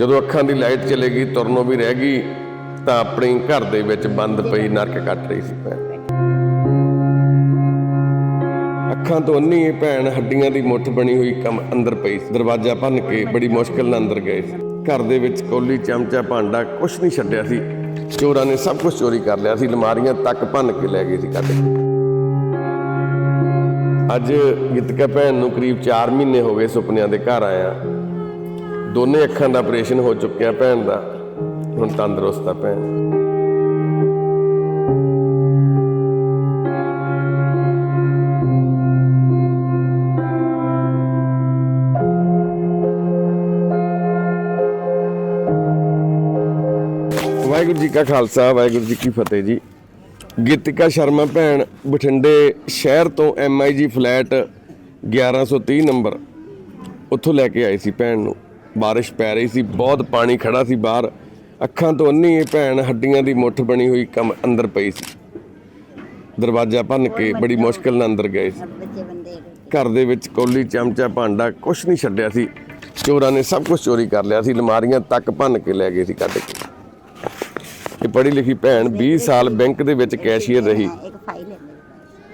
ਜਦੋਂ ਅੱਖਾਂ ਦੀ ਲਾਈਟ ਚਲੇ ਗਈ ਤੁਰਨੋਂ ਵੀ ਰਹਿ ਗਈ, ਤਾਂ ਆਪਣੀ ਘਰ ਦੇ ਵਿੱਚ ਬੰਦ ਪਈ ਨਰਕ ਕੱਟ ਰਹੀ ਸੀ ਭੈਣ। ਅੱਖਾਂ ਤੋਂ ਅੰਨੀ ਇਹ ਭੈਣ ਹੱਡੀਆਂ ਦੀ ਮੁੱਠ ਬਣੀ ਹੋਈ ਕੰਮ ਅੰਦਰ ਪਈ ਸੀ। ਦਰਵਾਜ਼ਾ ਭੰਨ ਕੇ ਬੜੀ ਮੁਸ਼ਕਲ ਨਾਲ ਅੰਦਰ ਗਏ ਸੀ। ਘਰ ਦੇ ਵਿੱਚ ਕੋਲੀ, ਚਮਚਾ, ਭਾਂਡਾ ਕੁਝ ਨਹੀਂ ਛੱਡਿਆ ਸੀ। ਚੋਰਾਂ ਨੇ ਸਭ ਕੁਝ ਚੋਰੀ ਕਰ ਲਿਆ ਸੀ। ਲਮਾਰੀਆਂ ਤੱਕ ਭੰਨ ਕੇ ਲੈ ਗਏ ਸੀ ਕੱਢ ਅੱਜ ਗੀਤਕਾ ਭੈਣ ਨੂੰ ਕਰੀਬ 4 ਮਹੀਨੇ ਹੋ ਗਏ ਸੁਪਨਿਆਂ ਦੇ ਘਰ ਆਇਆ। ਦੋਨੇ ਅੱਖਾਂ ਦਾ ਆਪਰੇਸ਼ਨ ਹੋ ਚੁੱਕਿਆ ਭੈਣ ਦਾ। ਹੁਣ ਤੰਦਰੁਸਤ ਆ ਭੈਣ। ਵਾਹਿਗੁਰੂ ਜੀ ਕਾ ਖਾਲਸਾ, ਵਾਹਿਗੁਰੂ ਜੀ ਕੀ ਫਤਿਹ ਜੀ। ਗੀਤਿਕਾ ਸ਼ਰਮਾ ਭੈਣ, ਬਠਿੰਡੇ ਸ਼ਹਿਰ ਤੋਂ ਐਮਆਈਜੀ ਫਲੈਟ 1130 ਨੰਬਰ, ਉੱਥੋਂ ਲੈ ਕੇ ਆਈ ਸੀ ਭੈਣ ਨੂੰ। ਬਾਰਿਸ਼ ਪੈ ਰਹੀ ਸੀ, ਬਹੁਤ ਪਾਣੀ ਖੜਾ ਸੀ ਬਾਹਰ। ਅੱਖਾਂ ਤੋਂ ਅੰਨੀ ਇਹ ਭੈਣ ਹੱਡੀਆਂ ਦੀ ਮੁੱਠ ਬਣੀ ਹੋਈ ਕੰਮ ਅੰਦਰ ਪਈ ਸੀ। ਦਰਵਾਜ਼ਾ ਭੰਨ ਕੇ ਬੜੀ ਮੁਸ਼ਕਲ ਨਾਲ ਅੰਦਰ ਗਏ ਸੀ। ਘਰ ਦੇ ਵਿੱਚ ਕੋਲੀ, ਚਮਚਾ, ਭਾਂਡਾ ਕੁਝ ਨਹੀਂ ਛੱਡਿਆ ਸੀ। ਚੋਰਾਂ ਨੇ ਸਭ ਕੁਝ ਚੋਰੀ ਕਰ ਲਿਆ ਸੀ ਲਮਾਰੀਆਂ ਤੱਕ ਭੰਨ ਕੇ ਲੈ ਗਏ ਸੀ ਕੱਢ ਕੇ। ਇਹ ਪੜ੍ਹੀ ਲਿਖੀ ਭੈਣ 20 ਸਾਲ ਬੈਂਕ ਦੇ ਵਿੱਚ ਕੈਸ਼ੀਅਰ ਰਹੀ।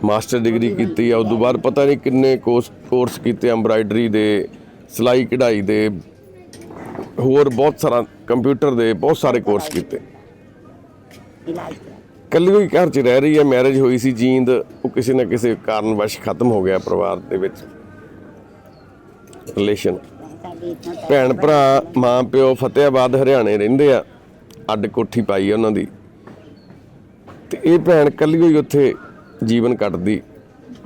ਮਾਸਟਰ ਡਿਗਰੀ ਕੀਤੀ ਆ ਤੋਂ ਬਾਅਦ ਪਤਾ ਨਹੀਂ ਕਿੰਨੇ ਕੋਰਸ ਕੋਰਸ ਕੀਤੇ, ਐਮਬਰਾਇਡਰੀ ਦੇ, ਸਿਲਾਈ ਕਢਾਈ ਦੇ ਹੋਰ ਬਹੁਤ ਸਾਰਾ ਕੰਪਿਊਟਰ ਦੇ ਬਹੁਤ ਸਾਰੇ ਕੋਰਸ ਕੀਤੇ। ਇਲਾਜ ਕੱਲੀ ਹੋਈ ਘਰ 'ਚ ਰਹਿ ਰਹੀ ਹੈ ਮੈਰਿਜ ਹੋਈ ਸੀ, ਜੀਂਦ, ਉਹ ਕਿਸੇ ਨਾ ਕਿਸੇ ਕਾਰਨਵਸ਼ ਖਤਮ ਹੋ ਗਿਆ ਪਰਿਵਾਰ ਦੇ ਵਿੱਚ। ਰਿਲੇਸ਼ਨ ਭੈਣ ਭਰਾ, ਮਾਂ ਪਿਓ ਫਤਿਆਬਾਦ ਹਰਿਆਣੇ ਰਹਿੰਦੇ ਆ, ਅੱਡ ਕੋਠੀ ਪਾਈ ਉਹਨਾਂ ਦੀ। ਤੇ ਇਹ ਭੈਣ ਕੱਲੀ ਹੋਈ ਉੱਥੇ ਜੀਵਨ ਕੱਟਦੀ।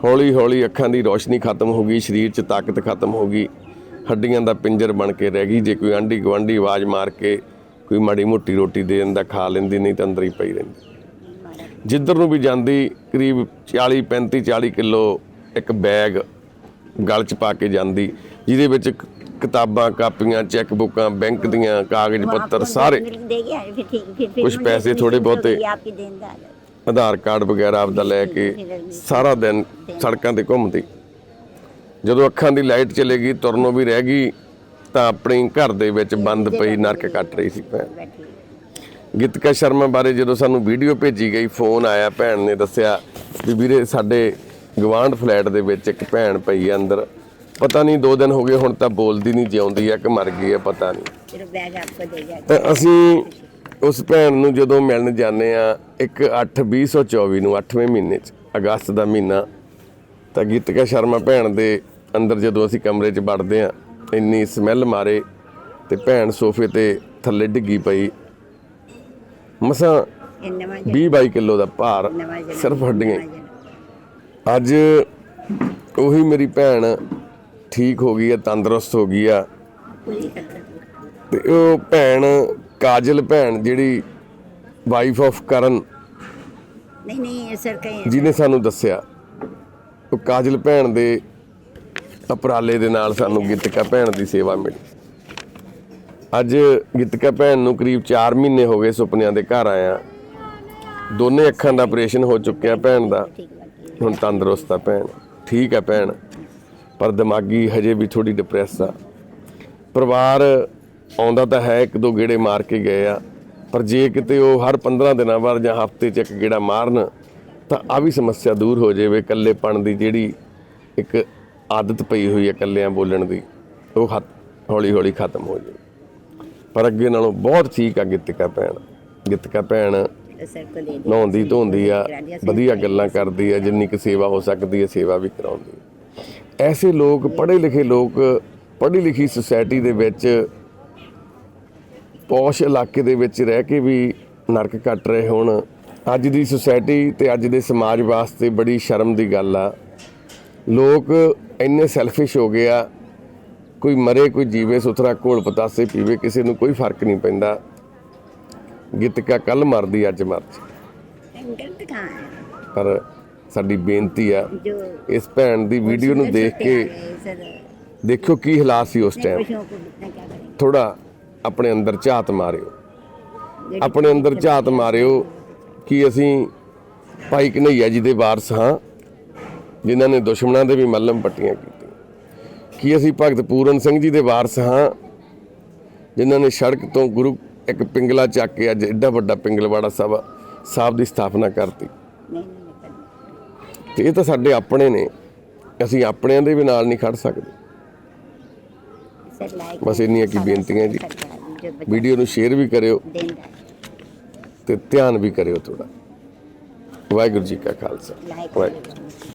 ਹੌਲੀ ਹੌਲੀ ਅੱਖਾਂ ਦੀ ਰੋਸ਼ਨੀ ਖਤਮ ਹੋ ਗਈ, ਸਰੀਰ 'ਚ ਤਾਕਤ ਖਤਮ ਹੋ ਗਈ। ਹੱਡੀਆਂ ਦਾ ਪਿੰਜਰ ਬਣ ਕੇ ਰਹਿ ਗਈ। ਜੇ ਕੋਈ ਆਂਢੀ ਗਵਾਂਢੀ ਆਵਾਜ਼ ਮਾਰ ਕੇ ਕੋਈ ਮਾੜੀ ਮੋਟੀ ਰੋਟੀ ਦੇ ਦਿੰਦਾ ਖਾ ਲੈਂਦੀ ਨਹੀਂ ਤਾਂ ਅੰਦਰ ਹੀ ਪਈ ਰਹਿੰਦੀ। ਜਿੱਧਰ ਨੂੰ ਵੀ ਜਾਂਦੀ ਕਰੀਬ 40 35 40 ਕਿਲੋ ਇੱਕ ਬੈਗ ਗਲ 'ਚ ਪਾ ਕੇ ਜਾਂਦੀ ਜਿਹਦੇ ਵਿੱਚ ਕਿਤਾਬਾਂ ਕਾਪੀਆਂ ਚੈੱਕ ਬੁੱਕਾਂ ਬੈਂਕ ਦੀਆਂ ਕਾਗਜ਼ ਪੱਤਰ ਸਾਰੇ ਕੁਝ ਪੈਸੇ ਥੋੜੇ ਬਹੁਤੇ ਆਧਾਰ ਕਾਰਡ ਵਗੈਰਾ ਆਪਦਾ ਲੈ ਕੇ ਸਾਰਾ ਦਿਨ ਸੜਕਾਂ ਤੇ ਘੁੰਮਦੀ। ਜਦੋਂ ਅੱਖਾਂ ਦੀ ਲਾਈਟ ਚਲੇਗੀ ਤੁਰਨੋਂ ਵੀ ਰਹਿ ਗਈ ਤਾਂ ਆਪਣੀ ਘਰ ਦੇ ਵਿੱਚ ਬੰਦ ਪਈ ਨਰਕ ਕੱਟ ਰਹੀ ਸੀ ਭੈਣ। ਗੀਤਕਾ ਸ਼ਰਮਾ ਬਾਰੇ ਜਦੋਂ ਸਾਨੂੰ ਵੀਡੀਓ ਭੇਜੀ ਗਈ ਫੋਨ ਆਇਆ ਭੈਣ ਨੇ ਦੱਸਿਆ ਵੀ ਵੀਰੇ ਸਾਡੇ ਗਵਾਂਡ ਫਲੈਟ ਦੇ ਵਿੱਚ ਇੱਕ ਭੈਣ ਪਈ ਹੈ ਅੰਦਰ। ਪਤਾ ਨਹੀਂ 2 ਦਿਨ ਹੋ ਗਏ ਹੁਣ ਤਾਂ ਬੋਲਦੀ ਨਹੀਂ ਜਿਉਂਦੀ ਆ ਕਿ ਮਰ ਗਈ ਆ ਪਤਾ ਨਹੀਂ। ਤਾਂ ਅਸੀਂ ਉਸ ਭੈਣ ਨੂੰ ਜਦੋਂ ਮਿਲਣ ਜਾਂਦੇ ਆ ਇੱਕ 8 2024 ਨੂੰ 8ਵੇਂ ਮਹੀਨੇ ਚ ਅਗਸਤ ਦਾ ਮਹੀਨਾ ਤਾਂ ਗੀਤਕਾ ਸ਼ਰਮਾ ਭੈਣ ਦੇ ਅੰਦਰ ਜਦੋਂ ਅਸੀਂ ਕਮਰੇ 'ਚ ਵੜਦੇ ਆ ਇੰਨੀ ਸਮੈਲ ਮਾਰੇ ਤੇ ਭੈਣ ਸੋਫੇ ਤੇ ਥੱਲੇ ਡਿੱਗੀ ਪਈ। ਮਸਾਂ 20-22 ਕਿਲੋ ਦਾ ਭਾਰ ਸਿਰਫ ਹੱਡੀਆਂ ਅੱਜ ਉਹੀ ਮੇਰੀ ਭੈਣ ਠੀਕ ਹੋ ਗਈ ਆ ਤੰਦਰੁਸਤ ਹੋ ਗਈ ਆ। ਤੇ ਉਹ ਭੈਣ ਕਾਜਲ ਭੈਣ ਜਿਹੜੀ ਵਾਈਫ ਆਫ ਕਰਨ ਨਹੀਂ ਨਹੀਂ ਸਰ ਕਹੇ ਜਿਹਨੇ ਸਾਨੂੰ ਦੱਸਿਆ। ਉਹ ਕਾਜਲ ਭੈਣ ਦੇ ਉਪਰਾਲੇ ਦੇ ਨਾਲ ਸਾਨੂੰ ਗੀਤਿਕਾ ਭੈਣ ਦੀ ਸੇਵਾ ਮਿਲੀ। ਅੱਜ ਗੀਤਿਕਾ ਭੈਣ ਨੂੰ ਕਰੀਬ 4 ਮਹੀਨੇ ਹੋ ਗਏ ਸੁਪਨਿਆਂ ਦੇ ਘਰ ਆਇਆ। ਦੋਨੇ ਅੱਖਾਂ ਦਾ ਆਪਰੇਸ਼ਨ ਹੋ ਚੁੱਕਿਆ ਭੈਣ ਦਾ। ਹੁਣ ਤੰਦਰੁਸਤ ਆ ਭੈਣ। ਠੀਕ ਆ ਭੈਣ। ਪਰ ਦਿਮਾਗੀ ਹਜੇ ਵੀ ਥੋੜੀ ਡਿਪਰੈਸ ਆ। ਪਰਿਵਾਰ ਆਉਂਦਾ ਤਾਂ ਹੈ ਇੱਕ ਦੋ ਗੇੜੇ ਮਾਰ ਕੇ ਗਏ ਆ। ਪਰ ਜੇ ਕਿਤੇ ਉਹ ਹਰ 15 ਦਿਨਾਂ ਬਾਅਦ ਜਾਂ ਹਫ਼ਤੇ 'ਚ ਇੱਕ ਗੇੜਾ ਮਾਰਨ ਤਾਂ ਆ ਵੀ ਸਮੱਸਿਆ ਦੂਰ ਹੋ ਜਾਵੇ, ਇਕੱਲੇਪਣ ਦੀ ਜਿਹੜੀ ਇੱਕ ਆਦਤ ਪਈ ਹੋਈ ਹੈ ਇਕੱਲਿਆਂ ਬੋਲਣ ਦੀ, ਉਹ ਹੌਲੀ ਹੌਲੀ ਖਤਮ ਹੋ ਜਾਵੇ। ਪਰ ਅੱਗੇ ਨਾਲੋਂ ਬਹੁਤ ਠੀਕ ਆ ਗਿੱਤਕਾ ਭੈਣ। ਗਿੱਤਕਾ ਭੈਣ ਨਹਾਉਂਦੀ, ਧੋਂਦੀ ਆ, ਵਧੀਆ ਗੱਲਾਂ ਕਰਦੀ ਆ, ਜਿੰਨੀ ਕਿ ਸੇਵਾ ਹੋ ਸਕਦੀ ਹੈ, ਸੇਵਾ ਵੀ ਕਰਾਉਂਦੀ ਐਸੇ ਲੋਕ ਪੜ੍ਹੇ ਲਿਖੇ ਲੋਕ ਪੜ੍ਹੀ ਲਿਖੀ ਸੁਸਾਇਟੀ ਦੇ ਵਿੱਚ, ਪੌਸ਼ ਇਲਾਕੇ ਦੇ ਵਿੱਚ ਰਹਿ ਕੇ ਵੀ ਨਰਕ ਕੱਟ ਰਹੇ ਹੋਣ। ਅੱਜ ਦੀ ਸੁਸਾਇਟੀ ਤੇ ਅੱਜ ਦੇ ਸਮਾਜ ਵਾਸਤੇ ਬੜੀ ਸ਼ਰਮ ਦੀ ਗੱਲ ਆ। ਲੋਕ ਇੰਨੇ ਸੈਲਫਿਸ਼ ਹੋ ਗਏ ਆ ਕੋਈ ਮਰੇ ਕੋਈ ਜੀਵੇ ਸੁਥਰਾ ਘੋਲ ਪਤਾਸੇ ਪੀਵੇ ਕਿਸੇ ਨੂੰ ਕੋਈ ਫ਼ਰਕ ਨਹੀਂ ਪੈਂਦਾ। ਗਿੱਤਕਾ ਕੱਲ ਮਰਦੀ ਅੱਜ ਮਰ ਜੀ। ਪਰ ਸਾਡੀ ਬੇਨਤੀ ਆ ਇਸ ਭੈਣ ਦੀ ਵੀਡੀਓ ਨੂੰ ਦੇਖ ਕੇ ਦੇਖੋ ਕੀ ਹਾਲਾਤ ਸੀ ਉਸ ਟਾਈਮ ਥੋੜਾ ਆਪਣੇ ਅੰਦਰ ਝਾਤ ਮਾਰਿਓ। ਆਪਣੇ ਅੰਦਰ ਝਾਤ ਮਾਰਿਓ ਕਿ ਅਸੀਂ ਭਾਈ ਕਨਈਆ ਜੀ ਦੇ ਵਾਰਸ ਹਾਂ ਜਿਨ੍ਹਾਂ ਨੇ ਦੁਸ਼ਮਣਾਂ ਦੇ ਵੀ ਮੱਲਮ ਪੱਟੀਆਂ ਕੀਤੀਆਂ। ਕੀ ਅਸੀਂ ਭਗਤ ਪੂਰਨ ਸਿੰਘ ਜੀ ਦੇ ਵਾਰਸ ਹਾਂ ਜਿਨ੍ਹਾਂ ਨੇ ਸੜਕ ਤੋਂ ਗੁਰੂ ਇੱਕ ਪਿੰਗਲਾ ਚੱਕ ਕੇ ਅੱਜ ਐਡਾ ਵੱਡਾ ਪਿੰਗਲਵਾੜਾ ਸਾਹਿਬ ਸਾਹਿਬ ਦੀ ਸਥਾਪਨਾ ਕਰਤੀ। ਤੇ ਇਹ ਤਾਂ ਸਾਡੇ ਆਪਣੇ ਨੇ ਅਸੀਂ ਆਪਣਿਆਂ ਦੇ ਵੀ ਨਾਲ ਨਹੀਂ ਖੜ ਸਕਦੇ। ਬਸ ਇੰਨੀਆਂ ਕੀ ਬੇਨਤੀਆਂ ਜੀ। ਵੀਡੀਓ ਨੂੰ ਸ਼ੇਅਰ ਵੀ ਕਰਿਓ। ਤੇ ਧਿਆਨ ਵੀ ਕਰਿਓ ਥੋੜਾ ਵਾਹਿਗੁਰੂ ਜੀ ਕਾ ਖਾਲਸਾ। ਵਾਹਿਗੁਰੂ।